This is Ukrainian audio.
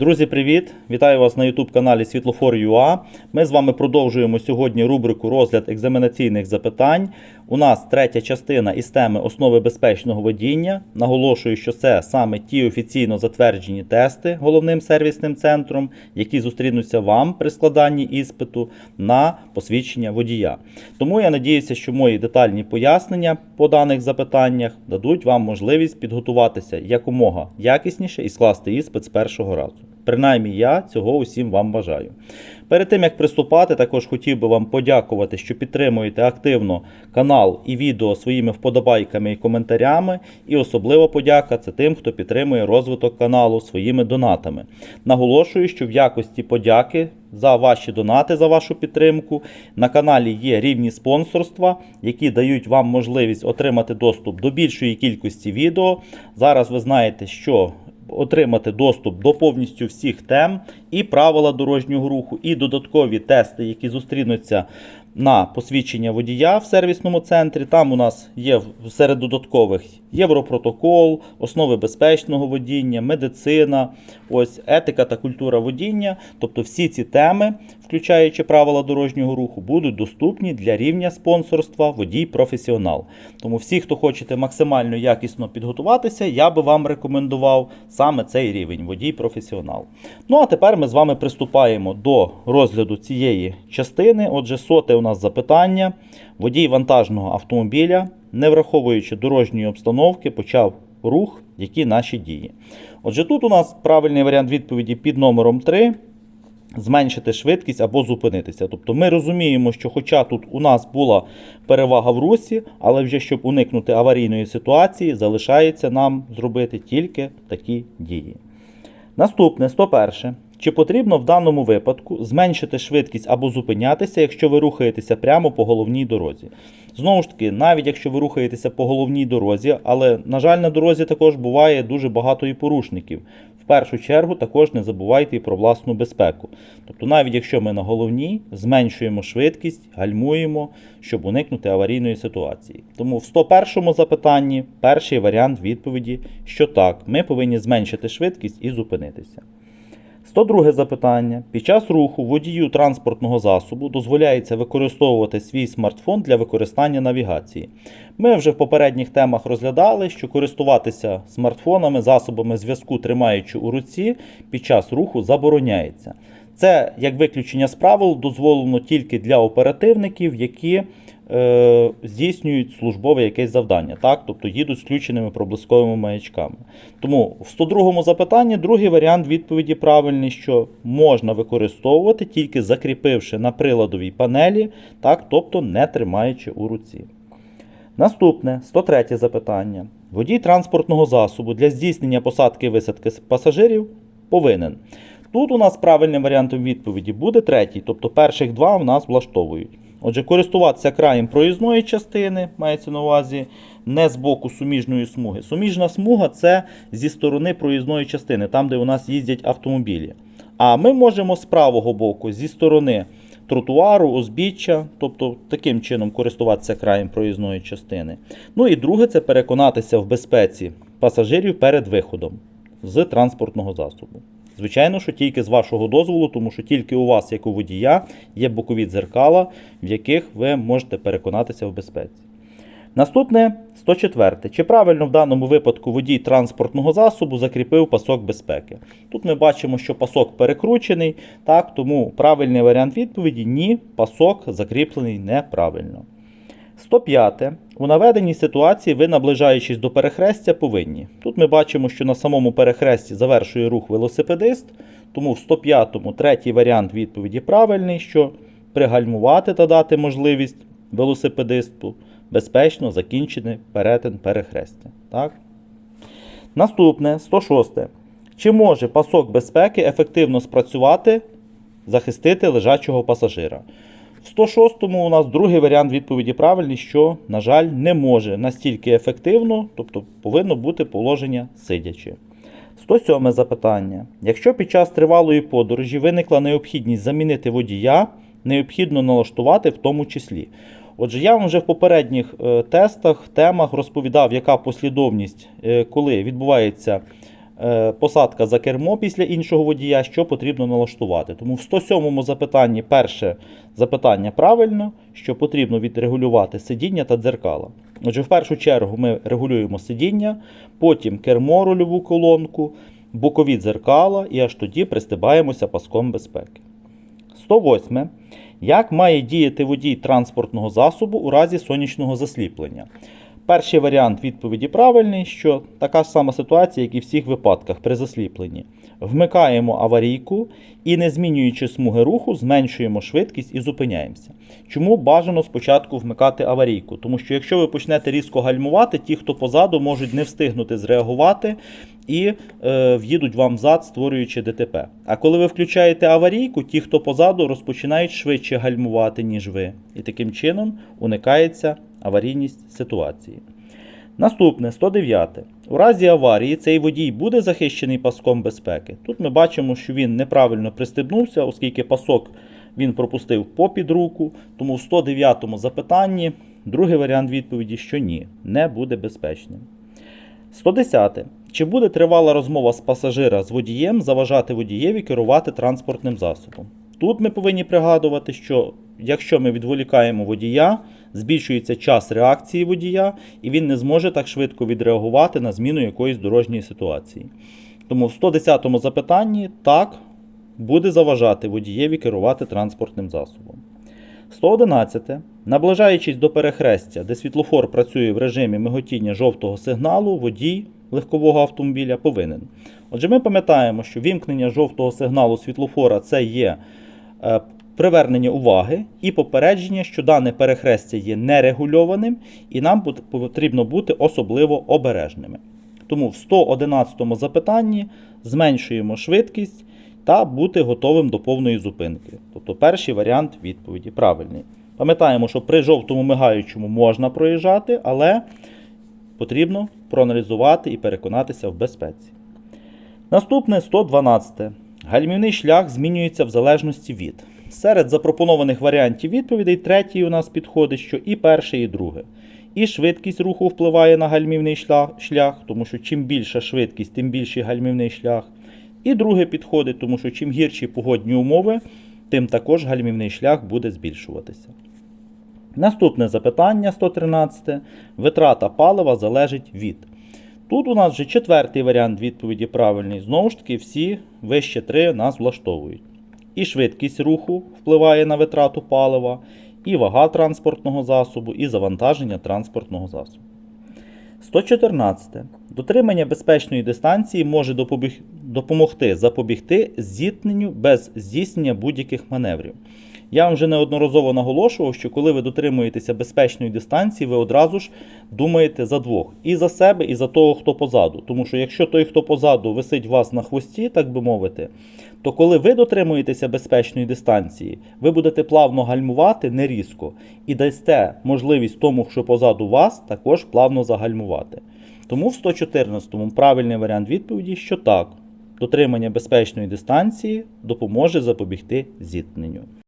Друзі, привіт! Вітаю вас на YouTube каналі Світлофор.ua. Ми з вами продовжуємо сьогодні рубрику розгляд екзаменаційних запитань. У нас третя частина із теми основи безпечного водіння. Наголошую, що це саме ті офіційно затверджені тести головним сервісним центром, які зустрінуться вам при складанні іспиту на посвідчення водія. Тому я надіюся, що мої детальні пояснення по даних запитаннях дадуть вам можливість підготуватися якомога якісніше і скласти іспит з першого разу. Принаймні я цього усім вам бажаю. Перед тим як приступати, також хотів би вам подякувати, що підтримуєте активно канал і відео своїми вподобайками і коментарями. І особлива подяка це тим, хто підтримує розвиток каналу своїми донатами. Наголошую, що в якості подяки за ваші донати, за вашу підтримку на каналі є рівні спонсорства, які дають вам можливість отримати доступ до більшої кількості відео. Зараз ви знаєте, що отримати доступ до повністю всіх тем і правила дорожнього руху, і додаткові тести, які зустрінуться на посвідчення водія в сервісному центрі. Там у нас є серед додаткових Європротокол, основи безпечного водіння, медицина, ось етика та культура водіння. Тобто всі ці теми, включаючи правила дорожнього руху, будуть доступні для рівня спонсорства водій-професіонал. Тому всі, хто хочете максимально якісно підготуватися, я би вам рекомендував саме цей рівень водій-професіонал. Ну а тепер ми з вами приступаємо до розгляду цієї частини. Отже, соте у нас запитання. Водій вантажного автомобіля, не враховуючи дорожньої обстановки, почав рух, які наші дії. Отже, тут у нас правильний варіант відповіді під номером 3 зменшити швидкість або зупинитися. Тобто ми розуміємо, що хоча тут у нас була перевага в русі, але вже щоб уникнути аварійної ситуації, залишається нам зробити тільки такі дії. Наступне 101. Чи потрібно в даному випадку зменшити швидкість або зупинятися, якщо ви рухаєтеся прямо по головній дорозі? Знову ж таки, навіть якщо ви рухаєтеся по головній дорозі, але, на жаль, на дорозі також буває дуже багато і порушників. В першу чергу також не забувайте і про власну безпеку. Тобто, навіть якщо ми на головній, зменшуємо швидкість, гальмуємо, щоб уникнути аварійної ситуації. Тому в 101 запитанні перший варіант відповіді, що так, ми повинні зменшити швидкість і зупинитися. 102 запитання. Під час руху водію транспортного засобу дозволяється використовувати свій смартфон для використання навігації. Ми вже в попередніх темах розглядали, що користуватися смартфонами, засобами зв'язку, тримаючи у руці, під час руху забороняється. Це, як виключення з правил, дозволено тільки для оперативників, які е, здійснюють службове якесь завдання, так? тобто їдуть з включеними проблисковими маячками. Тому в 102 запитанні другий варіант відповіді правильний, що можна використовувати тільки закріпивши на приладовій панелі, так? тобто не тримаючи у руці. Наступне 103 запитання. Водій транспортного засобу для здійснення посадки і висадки пасажирів повинен. Тут у нас правильним варіантом відповіді буде третій, тобто перших два в нас влаштовують. Отже, користуватися краєм проїзної частини, мається на увазі, не з боку суміжної смуги. Суміжна смуга це зі сторони проїзної частини, там, де у нас їздять автомобілі. А ми можемо з правого боку, зі сторони тротуару, узбіччя, тобто таким чином користуватися краєм проїзної частини. Ну і друге, це переконатися в безпеці пасажирів перед виходом з транспортного засобу. Звичайно, що тільки з вашого дозволу, тому що тільки у вас, як у водія, є бокові дзеркала, в яких ви можете переконатися в безпеці. Наступне 104. Чи правильно в даному випадку водій транспортного засобу закріпив пасок безпеки? Тут ми бачимо, що пасок перекручений, так, тому правильний варіант відповіді ні, пасок закріплений неправильно. 105. У наведеній ситуації ви, наближаючись до перехрестя, повинні. Тут ми бачимо, що на самому перехресті завершує рух велосипедист, тому в 105-му третій варіант відповіді правильний, що пригальмувати та дати можливість велосипедисту безпечно закінчити перетин перехрестя. Так? Наступне 106. Чи може пасок безпеки ефективно спрацювати, захистити лежачого пасажира? В 106-му у нас другий варіант відповіді правильний, що, на жаль, не може настільки ефективно, тобто повинно бути положення сидячи. 107 запитання. Якщо під час тривалої подорожі виникла необхідність замінити водія, необхідно налаштувати в тому числі. Отже, я вам вже в попередніх е, тестах, темах розповідав, яка послідовність, е, коли відбувається посадка за кермо після іншого водія, що потрібно налаштувати. Тому в 107-му запитанні перше запитання правильно, що потрібно відрегулювати сидіння та дзеркала. Отже, в першу чергу ми регулюємо сидіння, потім кермо рульову колонку, бокові дзеркала і аж тоді пристибаємося паском безпеки. 108. Як має діяти водій транспортного засобу у разі сонячного засліплення? Перший варіант відповіді правильний, що така ж сама ситуація, як і в всіх випадках при засліпленні. Вмикаємо аварійку і, не змінюючи смуги руху, зменшуємо швидкість і зупиняємося. Чому бажано спочатку вмикати аварійку? Тому що якщо ви почнете різко гальмувати, ті, хто позаду, можуть не встигнути зреагувати і е, в'їдуть вам взад, створюючи ДТП. А коли ви включаєте аварійку, ті, хто позаду, розпочинають швидше гальмувати, ніж ви. І таким чином уникається аварійність ситуації. Наступне 109. У разі аварії цей водій буде захищений паском безпеки. Тут ми бачимо, що він неправильно пристебнувся, оскільки пасок він пропустив попід руку. Тому в 109 запитанні другий варіант відповіді, що ні, не буде безпечним. 110. Чи буде тривала розмова з пасажира з водієм заважати водієві керувати транспортним засобом? Тут ми повинні пригадувати, що якщо ми відволікаємо водія, збільшується час реакції водія, і він не зможе так швидко відреагувати на зміну якоїсь дорожньої ситуації. Тому в 110 му запитанні так буде заважати водієві керувати транспортним засобом. 111. Наближаючись до перехрестя, де світлофор працює в режимі миготіння жовтого сигналу, водій легкового автомобіля повинен. Отже, ми пам'ятаємо, що вімкнення жовтого сигналу світлофора це є е, привернення уваги і попередження, що дане перехрестя є нерегульованим, і нам потрібно бути особливо обережними. Тому в 111 запитанні зменшуємо швидкість та бути готовим до повної зупинки. Тобто перший варіант відповіді правильний. Пам'ятаємо, що при жовтому мигаючому можна проїжджати, але потрібно проаналізувати і переконатися в безпеці. Наступне 112. Гальмівний шлях змінюється в залежності від. Серед запропонованих варіантів відповідей третій у нас підходить, що і перше, і друге. І швидкість руху впливає на гальмівний шлях, шлях, тому що чим більша швидкість, тим більший гальмівний шлях. І друге підходить, тому що чим гірші погодні умови, тим також гальмівний шлях буде збільшуватися. Наступне запитання 113. Витрата палива залежить від. Тут у нас вже четвертий варіант відповіді правильний. Знову ж таки, всі вище три нас влаштовують. І швидкість руху впливає на витрату палива, і вага транспортного засобу, і завантаження транспортного засобу. 114. Дотримання безпечної дистанції може допомогти запобігти зіткненню без здійснення будь-яких маневрів. Я вам вже неодноразово наголошував, що коли ви дотримуєтеся безпечної дистанції, ви одразу ж думаєте за двох: і за себе, і за того, хто позаду. Тому що якщо той, хто позаду, висить вас на хвості, так би мовити, то коли ви дотримуєтеся безпечної дистанції, ви будете плавно гальмувати не різко і дасте можливість тому, що позаду вас, також плавно загальмувати. Тому в 114-му правильний варіант відповіді, що так, дотримання безпечної дистанції допоможе запобігти зіткненню.